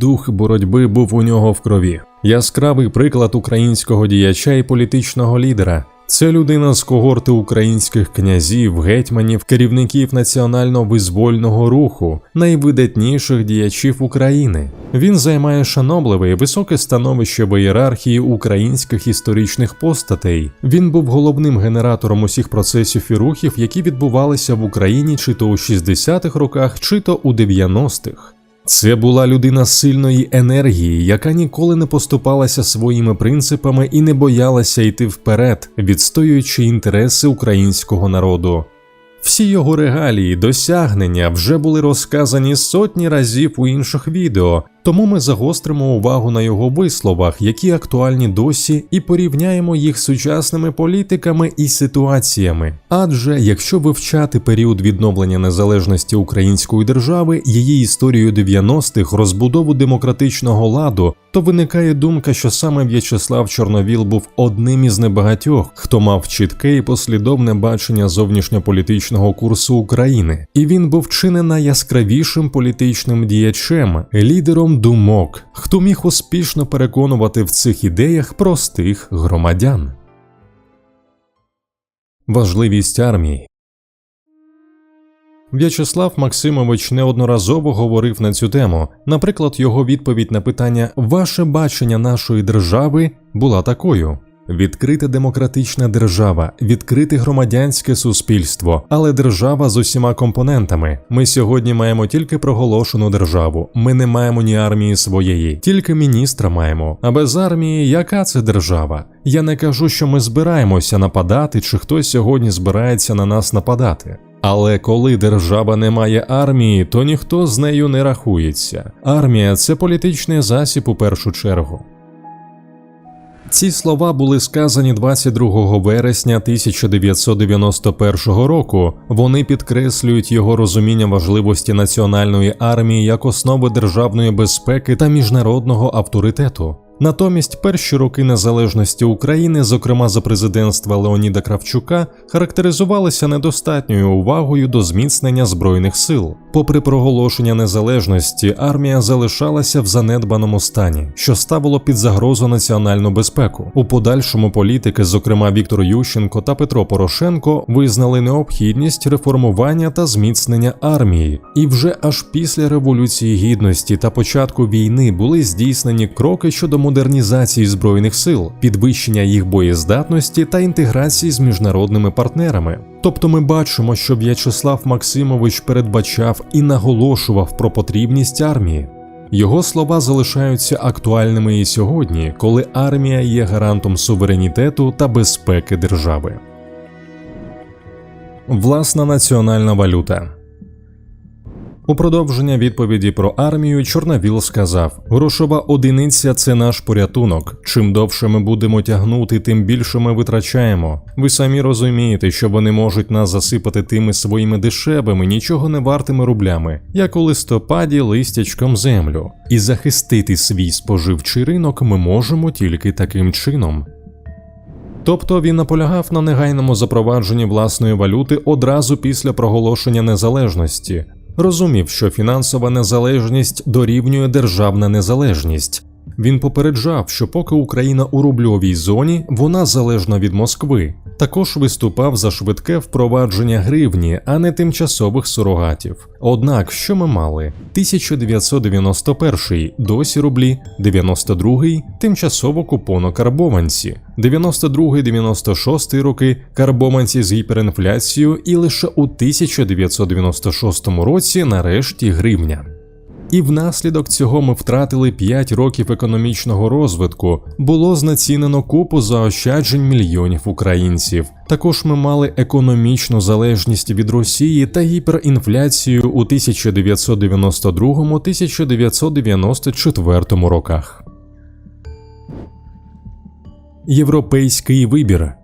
Дух боротьби був у нього в крові. Яскравий приклад українського діяча і політичного лідера. Це людина з когорти українських князів, гетьманів, керівників національно-визвольного руху, найвидатніших діячів України. Він займає шанобливе і високе становище в ієрархії українських історичних постатей. Він був головним генератором усіх процесів і рухів, які відбувалися в Україні чи то у 60-х роках, чи то у 90-х. Це була людина сильної енергії, яка ніколи не поступалася своїми принципами і не боялася йти вперед, відстоюючи інтереси українського народу. Всі його регалії, досягнення вже були розказані сотні разів у інших відео, тому ми загостримо увагу на його висловах, які актуальні досі, і порівняємо їх з сучасними політиками і ситуаціями. Адже якщо вивчати період відновлення незалежності української держави, її історію 90-х, розбудову демократичного ладу, то виникає думка, що саме В'ячеслав Чорновіл був одним із небагатьох, хто мав чітке і послідовне бачення зовнішньополітичного курсу України, і він був чи не найяскравішим політичним діячем, лідером думок, хто міг успішно переконувати в цих ідеях простих громадян. Важливість армії В'ячеслав Максимович неодноразово говорив на цю тему. Наприклад, його відповідь на питання Ваше бачення нашої держави була такою: відкрита демократична держава, відкрите громадянське суспільство, але держава з усіма компонентами. Ми сьогодні маємо тільки проголошену державу. Ми не маємо ні армії своєї, тільки міністра маємо. А без армії яка це держава? Я не кажу, що ми збираємося нападати, чи хтось сьогодні збирається на нас нападати. Але коли держава не має армії, то ніхто з нею не рахується. Армія це політичний засіб у першу чергу. Ці слова були сказані 22 вересня 1991 року. Вони підкреслюють його розуміння важливості національної армії як основи державної безпеки та міжнародного авторитету. Натомість перші роки незалежності України, зокрема за президентства Леоніда Кравчука, характеризувалися недостатньою увагою до зміцнення збройних сил. Попри проголошення незалежності, армія залишалася в занедбаному стані, що ставило під загрозу національну безпеку. У подальшому політики, зокрема Віктор Ющенко та Петро Порошенко, визнали необхідність реформування та зміцнення армії, і вже аж після революції гідності та початку війни були здійснені кроки щодо модернізації збройних сил, підвищення їх боєздатності та інтеграції з міжнародними партнерами. Тобто ми бачимо, що В'ячеслав Максимович передбачав і наголошував про потрібність армії. Його слова залишаються актуальними і сьогодні, коли армія є гарантом суверенітету та безпеки держави. Власна національна валюта. У продовження відповіді про армію Чорновіл сказав: грошова одиниця це наш порятунок. Чим довше ми будемо тягнути, тим більше ми витрачаємо. Ви самі розумієте, що вони можуть нас засипати тими своїми дешевими, нічого не вартими рублями, як у листопаді листячком землю. І захистити свій споживчий ринок ми можемо тільки таким чином. Тобто він наполягав на негайному запровадженні власної валюти одразу після проголошення незалежності, розумів, що фінансова незалежність дорівнює державна незалежність. Він попереджав, що поки Україна у рубльовій зоні, вона залежна від Москви. Також виступав за швидке впровадження гривні, а не тимчасових сурогатів. Однак, що ми мали? 1991 досі рублі, 92-й тимчасово купоно-карбованці, 92-96 роки карбованці з гіперінфляцією, і лише у 1996 році нарешті гривня. І внаслідок цього ми втратили 5 років економічного розвитку, було знецінено купу заощаджень мільйонів українців. Також ми мали економічну залежність від Росії та гіперінфляцію у 1992-1994 роках. Європейський вибір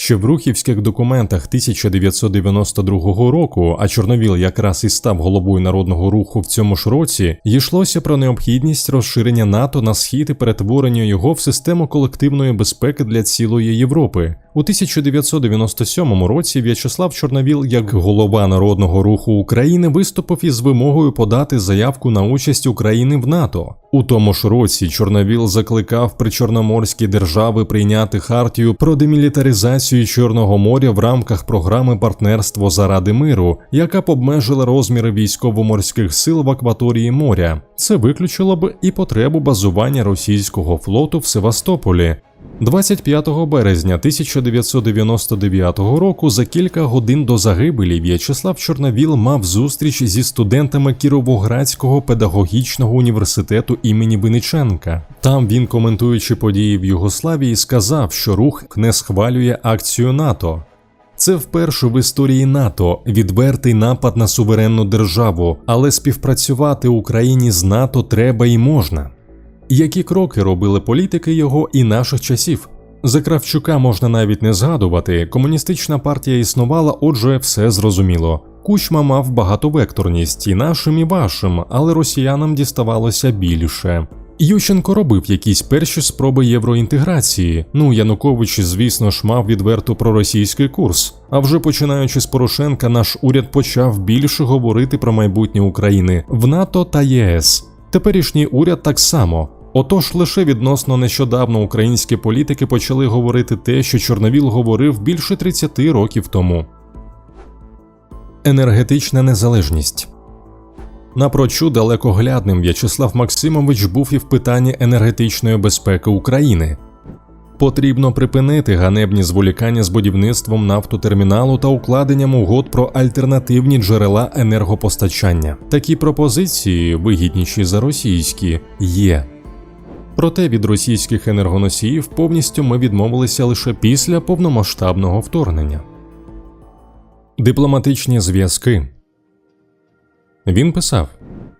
що в рухівських документах 1992 року, а Чорновіл якраз і став головою народного руху в цьому ж році, йшлося про необхідність розширення НАТО на схід і перетворення його в систему колективної безпеки для цілої Європи. У 1997 році В'ячеслав Чорновіл, як голова народного руху України, виступив із вимогою подати заявку на участь України в НАТО. У тому ж році Чорновіл закликав причорноморські держави прийняти хартію про демілітаризацію Чорного моря в рамках програми партнерство заради миру, яка б обмежила розміри військово-морських сил в акваторії моря. Це виключило б і потребу базування російського флоту в Севастополі. 25 березня 1999 року за кілька годин до загибелі В'ячеслав Чорновіл мав зустріч зі студентами Кіровоградського педагогічного університету імені Винниченка. Там він, коментуючи події в Югославії, сказав, що рух не схвалює акцію НАТО. Це вперше в історії НАТО відвертий напад на суверенну державу, але співпрацювати Україні з НАТО треба і можна. Які кроки робили політики його і наших часів? За Кравчука можна навіть не згадувати. Комуністична партія існувала, отже, все зрозуміло. Кучма мав багатовекторність і нашим, і вашим, але росіянам діставалося більше. Ющенко робив якісь перші спроби євроінтеграції. Ну Янукович, звісно ж, мав відверто проросійський курс. А вже починаючи з Порошенка, наш уряд почав більше говорити про майбутнє України в НАТО та ЄС. Теперішній уряд так само. Отож, лише відносно нещодавно українські політики почали говорити те, що Чорновіл говорив більше 30 років тому. Енергетична незалежність напрочуд далекоглядним В'ячеслав Максимович був і в питанні енергетичної безпеки України. Потрібно припинити ганебні зволікання з будівництвом нафтотерміналу та укладенням угод про альтернативні джерела енергопостачання. Такі пропозиції, вигідніші за російські, є. Проте від російських енергоносіїв повністю ми відмовилися лише після повномасштабного вторгнення. Дипломатичні зв'язки він писав: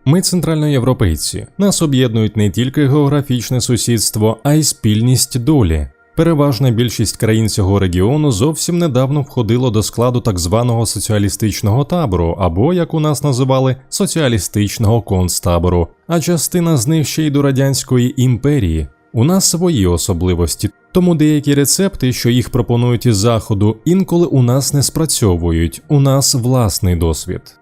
Ми центральноєвропейці, нас об'єднують не тільки географічне сусідство, а й спільність долі. Переважна більшість країн цього регіону зовсім недавно входило до складу так званого соціалістичного табору, або, як у нас називали, соціалістичного концтабору, а частина з них ще й до радянської імперії. У нас свої особливості, тому деякі рецепти, що їх пропонують із заходу, інколи у нас не спрацьовують. У нас власний досвід.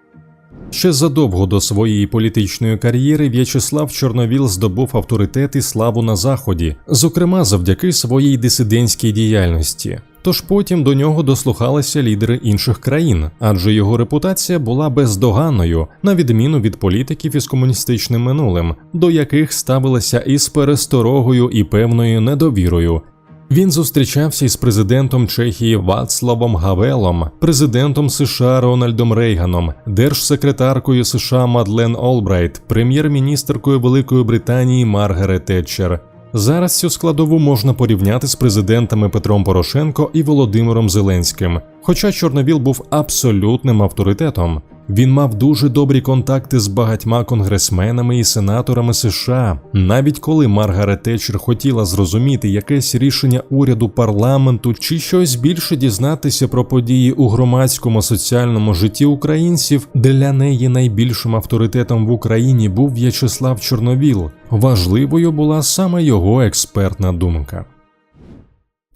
Ще задовго до своєї політичної кар'єри В'ячеслав Чорновіл здобув авторитет і славу на заході, зокрема завдяки своїй дисидентській діяльності. Тож потім до нього дослухалися лідери інших країн, адже його репутація була бездоганною, на відміну від політиків із комуністичним минулим, до яких ставилися із пересторогою і певною недовірою, він зустрічався із президентом Чехії Вацлавом Гавелом, президентом США Рональдом Рейганом, держсекретаркою США Мадлен Олбрайт, прем'єр-міністеркою Великої Британії Маргарет Тетчер. Зараз цю складову можна порівняти з президентами Петром Порошенко і Володимиром Зеленським. Хоча Чорновіл був абсолютним авторитетом. Він мав дуже добрі контакти з багатьма конгресменами і сенаторами США. Навіть коли Маргарет Тетчер хотіла зрозуміти якесь рішення уряду парламенту чи щось більше дізнатися про події у громадському соціальному житті українців, для неї найбільшим авторитетом в Україні був В'ячеслав Чорновіл. Важливою була саме його експертна думка.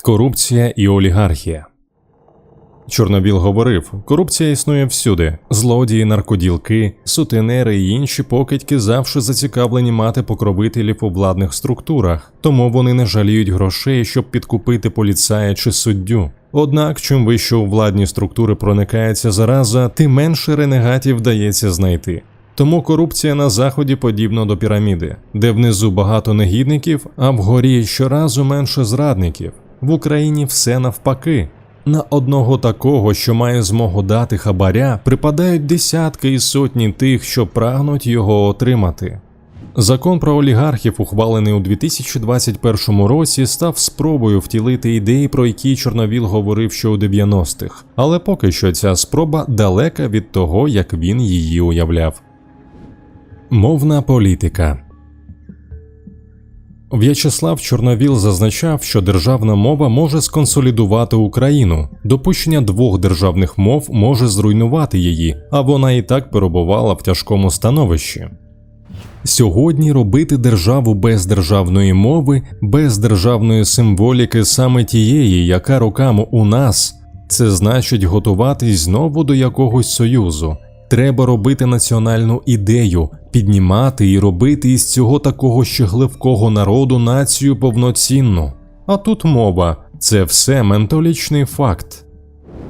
Корупція і олігархія. Чорнобіл говорив: корупція існує всюди. Злодії, наркоділки, сутенери і інші покидьки завжди зацікавлені мати покровителів у владних структурах, тому вони не жаліють грошей, щоб підкупити поліцая чи суддю. Однак, чим вище у владні структури проникається зараза, тим менше ренегатів вдається знайти. Тому корупція на заході подібна до піраміди, де внизу багато негідників, а вгорі щоразу менше зрадників. В Україні все навпаки. На одного такого, що має змогу дати хабаря, припадають десятки і сотні тих, що прагнуть його отримати. Закон про олігархів, ухвалений у 2021 році, став спробою втілити ідеї, про які Чорновіл говорив ще у 90-х, але поки що ця спроба далека від того, як він її уявляв. Мовна політика В'ячеслав Чорновіл зазначав, що державна мова може сконсолідувати Україну. Допущення двох державних мов може зруйнувати її, а вона і так перебувала в тяжкому становищі. Сьогодні робити державу без державної мови, без державної символіки саме тієї, яка роками у нас, це значить готуватись знову до якогось союзу. Треба робити національну ідею, піднімати і робити із цього такого щегливкого народу націю повноцінну. А тут мова це все ментолічний факт.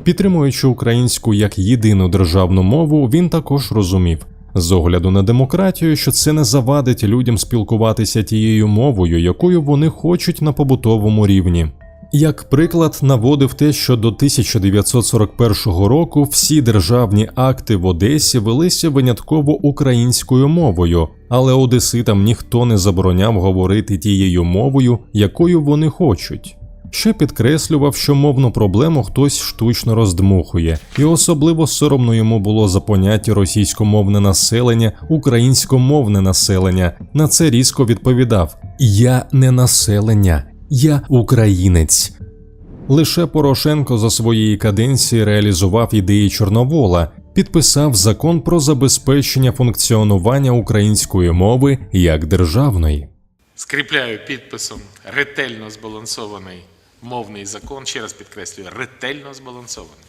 Підтримуючи українську як єдину державну мову, він також розумів, з огляду на демократію, що це не завадить людям спілкуватися тією мовою, якою вони хочуть на побутовому рівні. Як приклад наводив те, що до 1941 року всі державні акти в Одесі велися винятково українською мовою, але одеситам ніхто не забороняв говорити тією мовою, якою вони хочуть. Ще підкреслював, що мовну проблему хтось штучно роздмухує, і особливо соромно йому було за поняття російськомовне населення, українськомовне населення. На це різко відповідав: Я не населення, я українець. Лише Порошенко за своєї каденції реалізував ідеї Чорновола, підписав закон про забезпечення функціонування української мови як державної. Скріпляю підписом ретельно збалансований мовний закон. Ще раз підкреслюю, ретельно збалансований.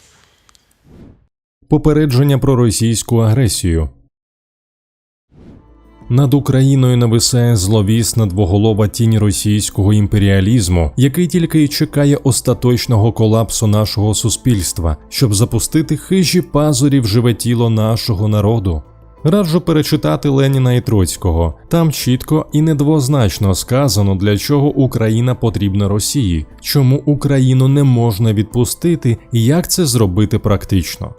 Попередження про російську агресію. Над Україною нависає зловісна двоголова тінь російського імперіалізму, який тільки й чекає остаточного колапсу нашого суспільства, щоб запустити хижі пазурі в живе тіло нашого народу. Раджу перечитати Леніна і Троцького. Там чітко і недвозначно сказано, для чого Україна потрібна Росії, чому Україну не можна відпустити і як це зробити практично.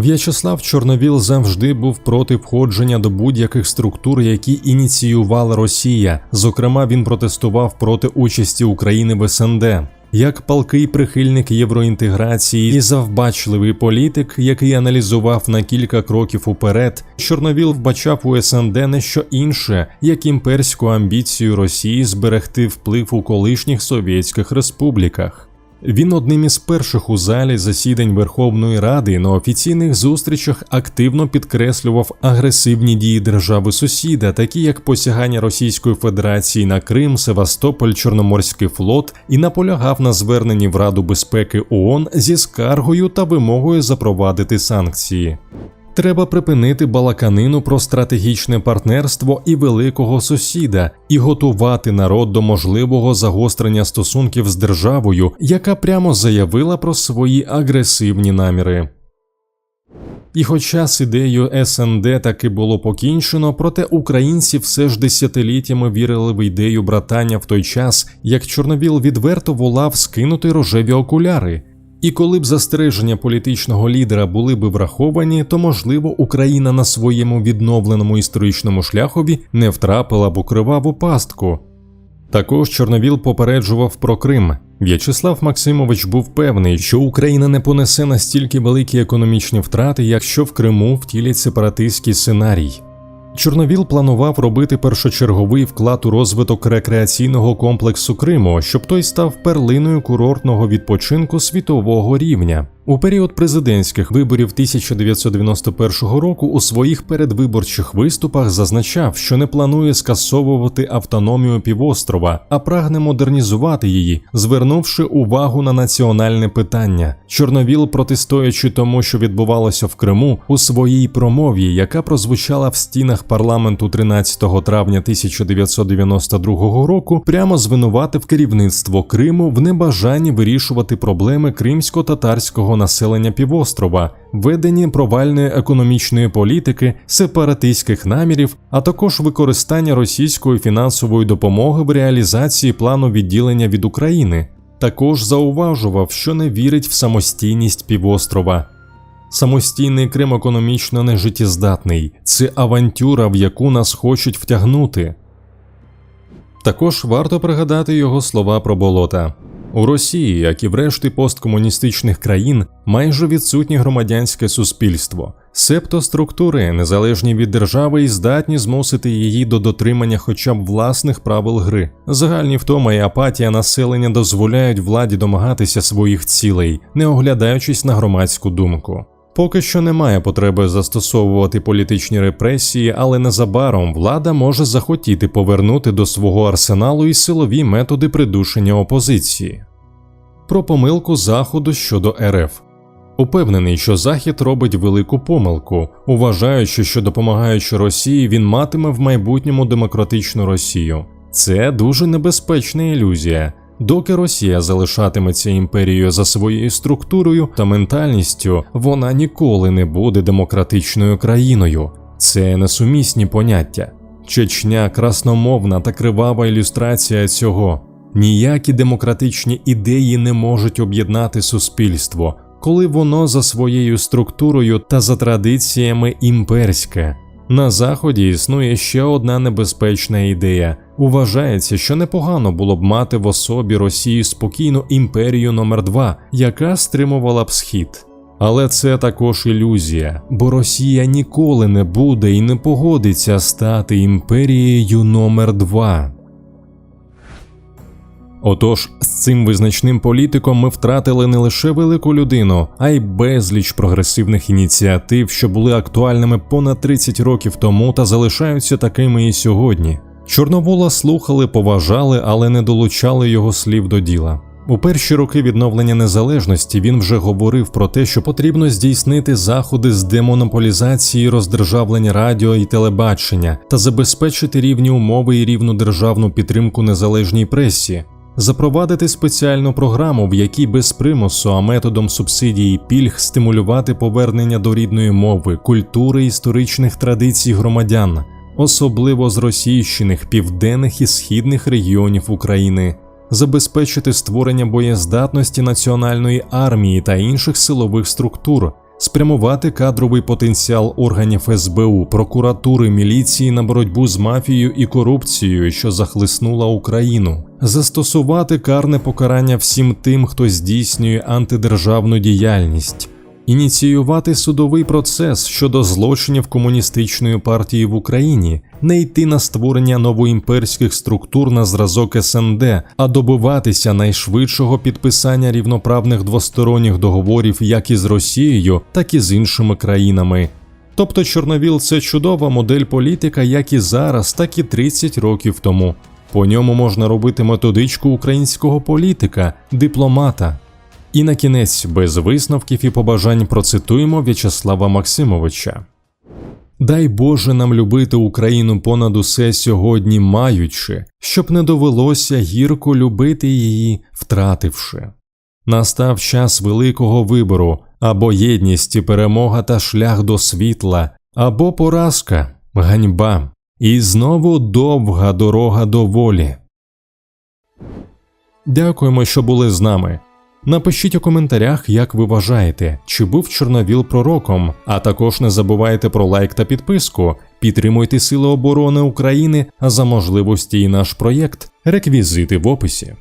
В'ячеслав Чорновіл завжди був проти входження до будь-яких структур, які ініціювала Росія. Зокрема, він протестував проти участі України в СНД. Як палкий прихильник євроінтеграції і завбачливий політик, який аналізував на кілька кроків уперед, Чорновіл вбачав у СНД не що інше, як імперську амбіцію Росії зберегти вплив у колишніх совєтських республіках. Він одним із перших у залі засідань Верховної Ради на офіційних зустрічах активно підкреслював агресивні дії держави сусіда, такі як посягання Російської Федерації на Крим, Севастополь, Чорноморський флот, і наполягав на зверненні в Раду безпеки ООН зі скаргою та вимогою запровадити санкції. Треба припинити балаканину про стратегічне партнерство і великого сусіда і готувати народ до можливого загострення стосунків з державою, яка прямо заявила про свої агресивні наміри. І хоча з ідеєю СНД таки було покінчено, проте українці все ж десятиліттями вірили в ідею братання в той час, як Чорновіл відверто волав скинути рожеві окуляри. І коли б застереження політичного лідера були б враховані, то можливо Україна на своєму відновленому історичному шляхові не втрапила б у криваву пастку. Також Чорновіл попереджував про Крим. В'ячеслав Максимович був певний, що Україна не понесе настільки великі економічні втрати, якщо в Криму втілять сепаратистський сценарій. Чорновіл планував робити першочерговий вклад у розвиток рекреаційного комплексу Криму, щоб той став перлиною курортного відпочинку світового рівня. У період президентських виборів 1991 року у своїх передвиборчих виступах зазначав, що не планує скасовувати автономію півострова, а прагне модернізувати її, звернувши увагу на національне питання. Чорновіл, протистоячи тому, що відбувалося в Криму, у своїй промові, яка прозвучала в стінах парламенту 13 травня 1992 року, прямо звинуватив керівництво Криму в небажанні вирішувати проблеми кримсько-татарського населення півострова, веденні провальної економічної політики, сепаратистських намірів, а також використання російської фінансової допомоги в реалізації плану відділення від України. Також зауважував, що не вірить в самостійність півострова. Самостійний Крим економічно нежиттєздатний, це авантюра, в яку нас хочуть втягнути. Також варто пригадати його слова про болота. У Росії, як і в решті посткомуністичних країн, майже відсутнє громадянське суспільство, себто структури, незалежні від держави і здатні змусити її до дотримання хоча б власних правил гри. Загальні втома і апатія населення дозволяють владі домагатися своїх цілей, не оглядаючись на громадську думку. Поки що немає потреби застосовувати політичні репресії, але незабаром влада може захотіти повернути до свого арсеналу і силові методи придушення опозиції. Про помилку Заходу щодо РФ. Упевнений, що Захід робить велику помилку, вважаючи, що допомагаючи Росії, він матиме в майбутньому демократичну Росію. Це дуже небезпечна ілюзія. Доки Росія залишатиметься імперією за своєю структурою та ментальністю, вона ніколи не буде демократичною країною. Це несумісні поняття. Чечня красномовна та кривава ілюстрація цього. Ніякі демократичні ідеї не можуть об'єднати суспільство, коли воно за своєю структурою та за традиціями імперське. На заході існує ще одна небезпечна ідея. Уважається, що непогано було б мати в особі Росії спокійну імперію номер 2 яка стримувала б схід. Але це також ілюзія, бо Росія ніколи не буде і не погодиться стати імперією номер 2 Отож, з цим визначним політиком ми втратили не лише велику людину, а й безліч прогресивних ініціатив, що були актуальними понад 30 років тому та залишаються такими і сьогодні. Чорновола слухали, поважали, але не долучали його слів до діла. У перші роки відновлення незалежності він вже говорив про те, що потрібно здійснити заходи з демонополізації, роздержавлення радіо і телебачення та забезпечити рівні умови і рівну державну підтримку незалежній пресі, запровадити спеціальну програму, в якій без примусу, а методом субсидій і пільг стимулювати повернення до рідної мови, культури історичних традицій громадян, особливо з російщиних південних і східних регіонів України. Забезпечити створення боєздатності національної армії та інших силових структур, спрямувати кадровий потенціал органів СБУ, прокуратури, міліції на боротьбу з мафією і корупцією, що захлиснула Україну, застосувати карне покарання всім тим, хто здійснює антидержавну діяльність. Ініціювати судовий процес щодо злочинів комуністичної партії в Україні, не йти на створення новоімперських структур на зразок СНД, а добиватися найшвидшого підписання рівноправних двосторонніх договорів як із Росією, так і з іншими країнами. Тобто Чорновіл це чудова модель політика, як і зараз, так і 30 років тому. По ньому можна робити методичку українського політика, дипломата. І на кінець, без висновків і побажань, процитуємо В'ячеслава Максимовича. Дай Боже нам любити Україну понад усе сьогодні маючи, щоб не довелося гірко любити її, втративши. Настав час великого вибору або єдність і перемога та шлях до світла, або поразка, ганьба, і знову довга дорога до волі. Дякуємо, що були з нами. Напишіть у коментарях, як ви вважаєте, чи був Чорновіл пророком, а також не забувайте про лайк та підписку. Підтримуйте Сили оборони України, за можливості і наш проєкт. Реквізити в описі.